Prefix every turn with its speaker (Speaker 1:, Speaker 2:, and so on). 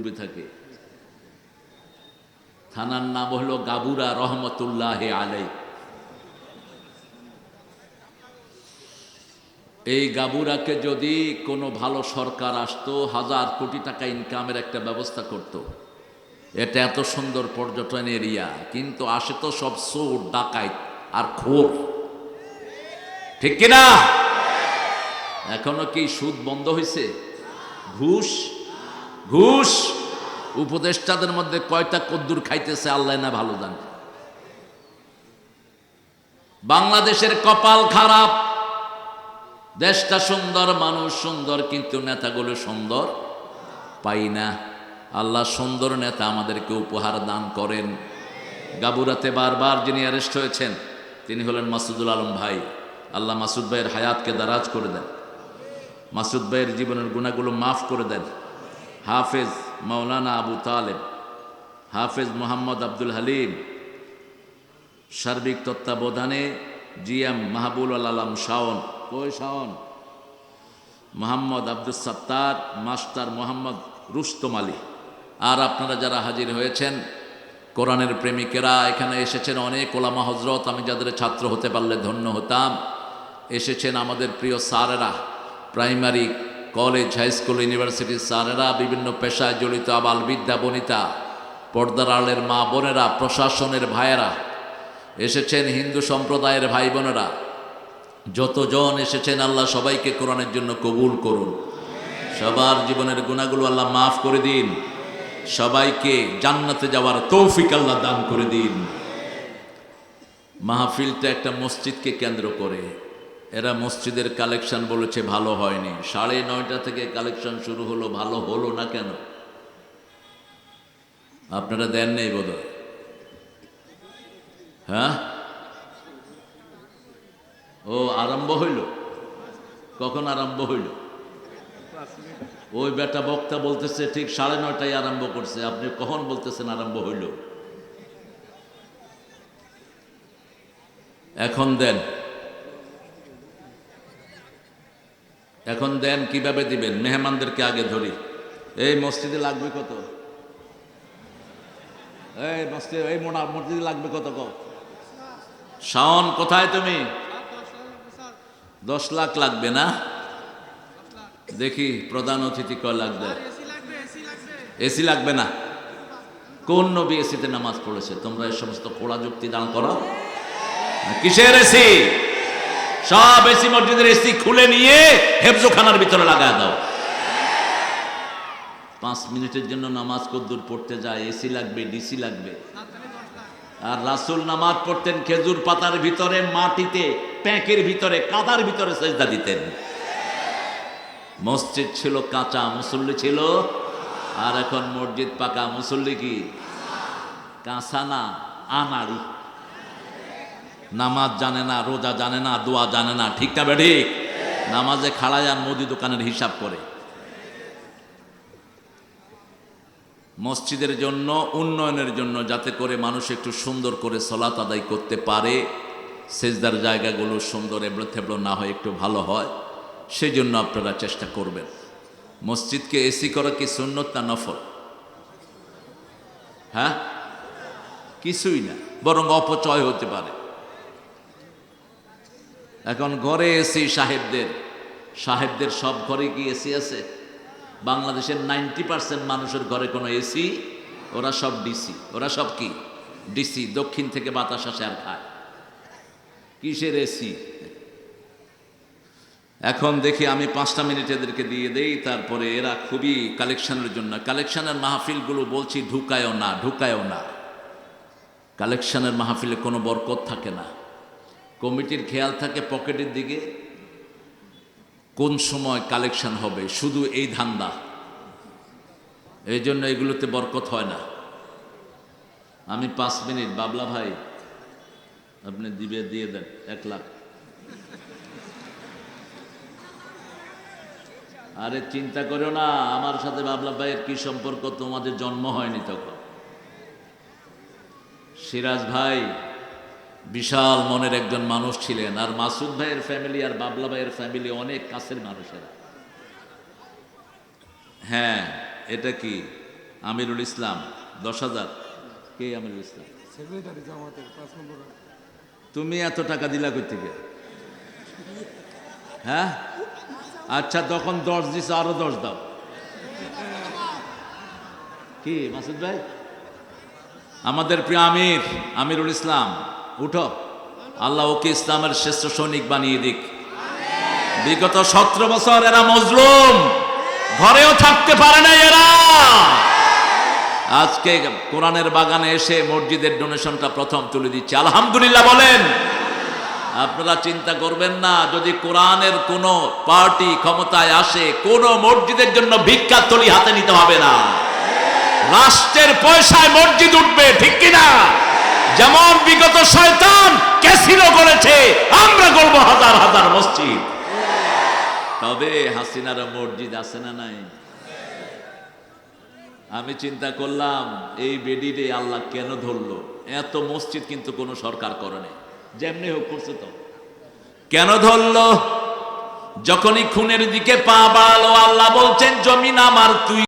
Speaker 1: ডুবে থাকে। থানার নাম হলো গাবুরা রহমতুল্লাহ আলাই এই গাবুরাকে যদি কোনো ভালো সরকার আসতো, হাজার কোটি টাকা ইনকামের একটা ব্যবস্থা করত। এটা এত সুন্দর পর্যটন এরিয়া কিন্তু আসে তো সব চোর, ডাকাইত আর খোর। ঠিক কিনা? এখনও কি সুদ বন্ধ হয়েছে ঘুষ? ঘুষ। উপদেষ্টাদের মধ্যে কয়টা কদ্দুর খাইতেছে, আল্লাহ না ভালো জানে। বাংলাদেশের কপাল খারাপ। দেশটা সুন্দর, মানুষ সুন্দর, কিন্তু নেতাগুলো সুন্দর পাই না। আল্লাহ সুন্দর নেতা আমাদেরকে উপহার দান করেন। গাবুরাতে বারবার যিনি অ্যারেস্ট হয়েছেন, তিনি হলেন মাসুদুল আলম ভাই। আল্লাহ মাসুদ ভাইয়ের হায়াতকে দারাজ করে দেন। মাসুদ ভাইয়ের জীবনের গুণাগুলো মাফ করে দেন। হাফেজ মাওলানা আবু তালেব, হাফেজ মোহাম্মদ আব্দুল হালিম, সার্বিক তত্ত্বাবধানে জিএম মাহবুল আলম শাওন। কই শাওন? মোহাম্মদ আব্দুল সত্তার, মাস্টার মোহাম্মদ রুস্তম আলী। আর আপনারা যারা হাজির হয়েছেন, কোরআনের প্রেমিকেরা এখানে এসেছেন, অনেক ওলামা হজরত আমি যাদের ছাত্র হতে পারলে ধন্য হতাম। এসেছেন আমাদের প্রিয় স্যারেরা, প্রাইমারি কলেজ, হাই স্কুল ইউনিভার্সিটির স্যারেরা বিভিন্ন পেশায় জড়িত, আবাল বিদ্যা বনিতা, পর্দার আলের মা বোনেরা, প্রশাসনের ভাইয়েরা, এসেছেন হিন্দু সম্প্রদায়ের ভাই বোনেরা। যতজন এসেছেন, আল্লাহ সবাইকে কোরআনের জন্য কবুল করুন। সবার জীবনের গুণাগুলো আল্লাহ মাফ করে দিন। সবাইকে জান্নাতে যাওয়ার তৌফিক আল্লাহ দান করে দিন। মাহফিলটা একটা মসজিদকে কেন্দ্র করে। এরা মসজিদের কালেকশন বলেছে, ভালো হয়নি। সাড়ে নয়টা থেকে কালেকশন শুরু হলো, ভালো হলো না কেন? আপনারা দেন নেই বোধ হ্যাঁ? ও, আরম্ভ হইল? কখন আরম্ভ হইল? ওই বেটা বক্তা বলতেছে, ঠিক সাড়ে নয়টায় আরম্ভ করছে। আপনি কখন বলতেছেন আরম্ভ হইল? এখন দেন। এখন দেন, কীভাবে দিবেন? মেহমানদেরকে আগে ধরি। এই মসজিদে লাগবে কত? এই মসজিদ, এই মোনা মসজিদে লাগবে কত কত শাওন, কোথায় তুমি? দশ লাখ লাগবে না? দেখি, প্রধান অতিথি কয় লাগবে? এসি লাগবে না? কোন নবী এসিতে নামাজ পড়েছে? তোমরা এই সমস্ত পোড়া যুক্তি দান করো। কিসের এসি? সব এসি মসজিদের এসি খুলে নিয়ে হেফজোখানার ভিতরে লাগায় দাও। পাঁচ মিনিটের জন্য নামাজ কদ্দুর পড়তে যায়, এসি লাগবে, ডিসি লাগবে। আর রাসুল নামাজ পড়তেন খেজুর পাতার ভিতরে, মাটিতে, প্যাকের ভিতরে, কাদার ভিতরে সেজদা দিতেন। মসজিদ ছিল কাঁচা, মুসল্লি ছিল। আর এখন মসজিদ পাকা, মুসল্লি কি? কাঁচা না, আনাড়ি। নামাজ জানে না, রোজা জানে না, দোয়া জানে না, ঠিক না ঠিক নামাজে খাড়া যান মুদি দোকানের হিসাব করে। মসজিদের জন্য, উন্নয়নের জন্য যাতে করে মানুষ একটু সুন্দর করে সলাত আদায় করতে পারে, সেজদার জায়গাগুলো সুন্দর, এবড়ো থেবড়ো না হয়, একটু ভালো হয় সেই জন্য আপনারা চেষ্টা করবেন। মসজিদকে এসি করা কি সুন্নত না নফল? হ্যাঁ? কিছুই না, বরং অপচয় হতে পারে। এখন ঘরে এসি সাহেবদের। সাহেবদের সব ঘরে কি এসি আছে? বাংলাদেশের নাইনটি পার্সেন্ট মানুষের ঘরে কোনো এসি ওরা সব ডিসি ওরা সব কি? ডিসি দক্ষিণ থেকে বাতাস আসে আর খায়। কিসের এসি এখন দেখি আমি পাঁচটা মিনিট এদেরকে দিয়ে দেই, তারপরে এরা খুবই কালেকশনের জন্য। কালেকশনের মাহফিলগুলো বলছি ঢুকায়ও না ঢুকায়ও না। কালেকশনের মাহফিলে কোনো বরকত থাকে না। কমিটির খেয়াল থাকে পকেটের দিকে। কোন সময় কালেকশন হবে? শুধু এই ধান্দা। এই জন্য এগুলোতে বরকত হয় না। আমি পাঁচ মিনিট। বাবলা ভাই, আপনি দিবে, দিয়ে দেন, এক লাখ। আরে চিন্তা করো না, আমার সাথে বাবলা ভাইয়ের কি সম্পর্ক? তোমাদের জন্ম হয়নি তখন। সিরাজ ভাই বিশাল মনের একজন মানুষ ছিলেন। আর মাসুদ ভাইয়ের ফ্যামিলি আর বাবলা ভাইয়ের ফ্যামিলি অনেক কাছের মানুষেরা। হ্যাঁ এটা কি? আমিরুল ইসলাম দশ হাজার। কে আমিরুল ইসলাম? তুমি এত টাকা দিলা কই থেকে? হ্যাঁ? আচ্ছা তখন দশ দিস আরও দশ দাও। কি মাসুদ ভাই? আমাদের প্রিয় আমির আমিরুল ইসলাম। উঠো। আল্লাহ ওকে ইসলামের শ্রেষ্ঠ সৈনিক বানিয়ে দিক। বিগত সতেরো বছর এরা মজলুম। ঘরেও থাকতে পারে না এরা। আজকে কোরআনের বাগানে এসে মসজিদের ডোনেশনটা প্রথম তুলে দিচ্ছে। আলহামদুলিল্লাহ বলেন। আপনারা চিন্তা করবেন না, যদি কোরআনের কোন পার্টি ক্ষমতায় আসে, কোন মসজিদের জন্য ভিক্ষা তলি হাতে নিতে হবে না। রাষ্ট্রের পয়সায় মসজিদ উঠবে, ঠিক কিনা? যেমন বিগত শয়তান ক্যাসিনো করেছে, আমরা করব হাজার হাজার মসজিদ। তবে হাসিনার মসজিদ আছে না নাই? আমি চিন্তা করলাম, এই বেডিরে আল্লাহ কেন ধরলো? এত মসজিদ কিন্তু কোনো সরকার করেনি যেমনি হোক করছে তো। কেন ধরলো? যখনই খুনের দিকে পা বাড়ালো, আল্লাহ বলছেন, জমিন আমার, তুই